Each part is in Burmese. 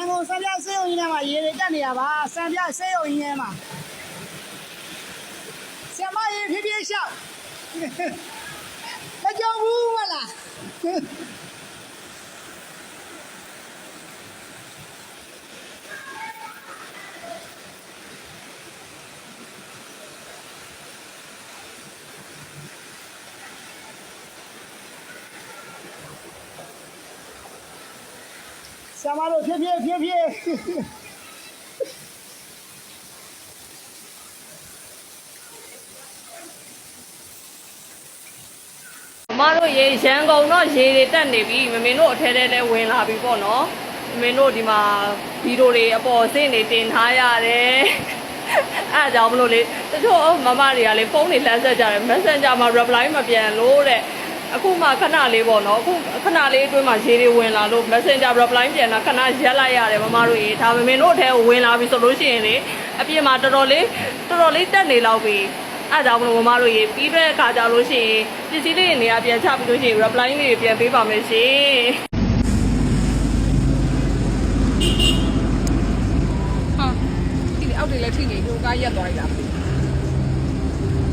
န်ကုန်စံပြစေးုံကြီးထဲမှာရေတွေတက်နေရပါစံပြစေးုံကြီးထဲမှာဆရာမရေဖြည်းဖြည်းလျှောက်မကြောက်ဘူးမလား ဆရာမတို့ဖြည်းဖြည်းဖြည်းဖြည်းမတို့ရေရန်ကုန်တော့ရေတွေတက်နေပြီမမင်းတို့အထဲထဲလဲဝင်လာပြီပေါ့နော်မမင်းတို့ဒီမှာဗီဒီယိုတွေအပေါ်စင့်နေတင်ထားရတယ်အဲအကြောင်းမလို့လေတချို့မမတွေကလေဖုန်းတွေလှမ်းဆက်ကြတယ် Messenger မှာ reply မပြန်လို့တဲ့ အခုမှခဏလေးပေါ့နော်အခုခဏလေးအတွင်းမှာရေတွေဝင်လာလို့ Messenger reply ပြန်တာခဏရက်လိုက်ရတယ်မမတို့ရေဒါမမင်းတို့အထဲကိုဝင်လာပြီဆိုလို့ရှိရင်လေအပြင်မှာတော်တော်လေးတော်တော်လေးတက်နေလောက်ပြီအဲ့ဒါကြောင့်မလို့မမတို့ရေပြီးတဲ့အခါကြလို့ရှိရင်ပစ္စည်းလေးတွေနေရာပြန်ချပြီးလို့ရှိရင် reply လေးတွေပြန်ပေးပါမယ်ရှင်ဟာဒီလေအောက်တွေလည်းထိနေဟိုကားရက်သွားလိုက်တာ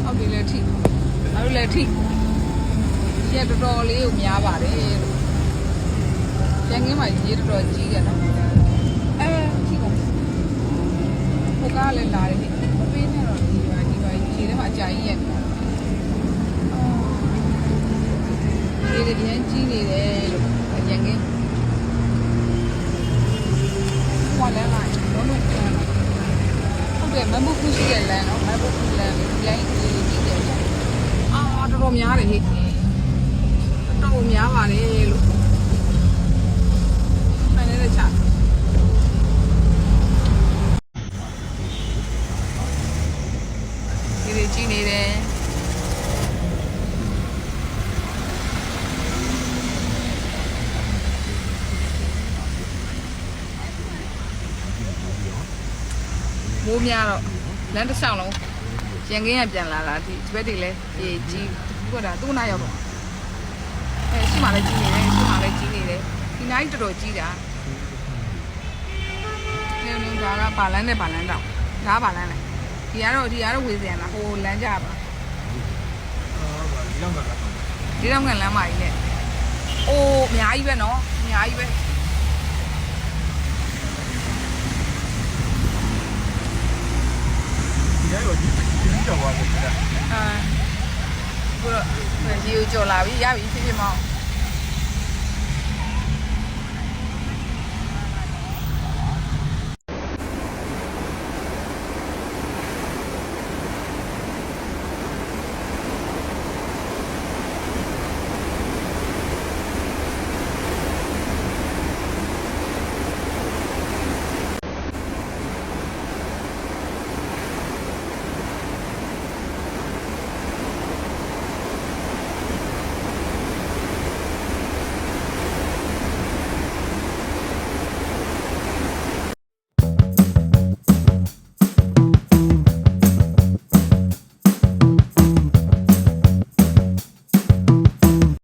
အောက်တွေလည်းထိငါတို့လည်းထိ ရက်တော်တော်လေးကိုများပါတယ်လို့ရန်ကင်းမှာရေတော်တော်ကြီးကြတယ်အဲထိပါဟိုကားလည်းလာတယ်မပေးနဲ့တော့ဒီပါဒီပါခြေထဲမှာအကြာကြီးရက်နေတာဒီလေရန်ကြီးနေတယ်လို့ရန်ကင်းဟောလည်းလာလုံးလုံးပြန်လာဟုတ်တယ်မမခုရှိတဲ့လမ်းနော်မမခုလမ်းလိုင်းကြီးကြီးတယ်အာတော်တော်များတယ်ဟဲ့ တော်တော်များပါလေလို့ဖိုင်နေတဲ့ချဒီလေးကြီးနေတယ်မိုးများတော့လမ်းတစ်လျှောက်လုံးရန်ကင်းရပြန်လာတာဒီဒီဘက်တွေလည်းရေကြီးဘူးကဒါသူ့နာရောက်တော့ အဲရှိမှလည်းကြီးနေတယ်ရှိမှလည်းကြီးနေတယ်ဒီနိုင်တော်တော်ကြီးတာနေနေဒါကပါလန်းနဲ့ပါလန်းတော့ဒါကပါလန်းလေဒီကတော့ဒီကတော့ဝေစရနာဟိုလမ်းကြပါဒီတော့ကလမ်းမကြီးနဲ့အိုးအများကြီးပဲနော်အများကြီးပဲဒီကတော့ဒီဒီကြော်ပါလို့ခက်တာအာဘုရောဒီကိုကြော်လာပြီရပြီဖြစ်ဖြစ်မအောင်